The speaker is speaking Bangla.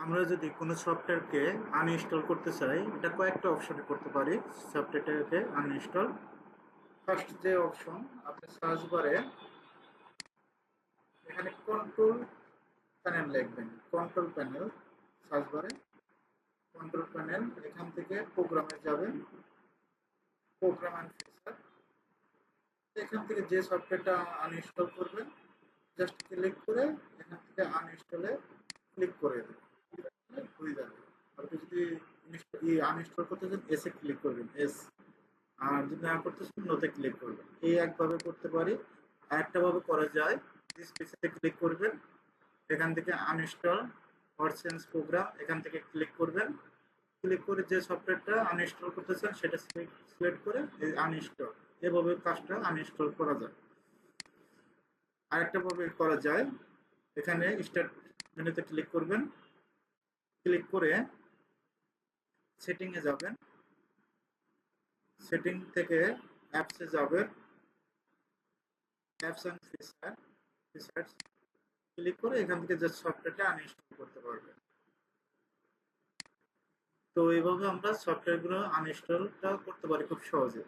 আমরা যদি কোনো সফটওয়্যারকে আনইনস্টল করতে চাই, এটা কয়েকটা অপশনে করতে পারি সফটওয়্যারটাকে আনইনস্টল ফার্স্ট যে অপশন আপনি সার্চ বারে এখানে কন্ট্রোল প্যানেল লিখবেন। Control panel search bar control panel এখান থেকে প্রোগ্রামে যাবেন প্রোগ্রাম অ্যান্ড ফিচার এখান থেকে যে সফটওয়্যারটা আনইনস্টল করবেন জাস্ট ক্লিক করে এখান থেকে আনইনস্টলে ক্লিক করে দেবেন হয়ে যাবে আপনি যদি আনইনস্টল করতে চান এসে ক্লিক করবেন এস আর যদি না করতে চান নোতে ক্লিক করবেন। এই একভাবে করতে পারি আরেকটা ভাবে করা যায়। ডিসপ্লেতে ক্লিক করবেন, এখান থেকে আনইনস্টল চেঞ্জ প্রোগ্রাম এখান থেকে ক্লিক করবেন। ক্লিক করে যে সফটওয়্যারটা আনইনস্টল করতে চান, সেটা সিলেক্ট করে আনইনস্টল এভাবে কাজটা আনইনস্টল করা যায়। আরেকটা ভাবে করা যায়, এখানে স্টার্ট মেনুতে ক্লিক করবেন। ক্লিক করে সেটিং এ যাবেন। সেটিং থেকে অ্যাপসে যাবেন। Apps and feature features click করে এখান থেকে যে সফটওয়্যারটা আনইনস্টল করতে পারবেন। তো এইভাবে আমরা সফটওয়্যারগুলো আনইনস্টলটা করতে পারি খুব সহজে।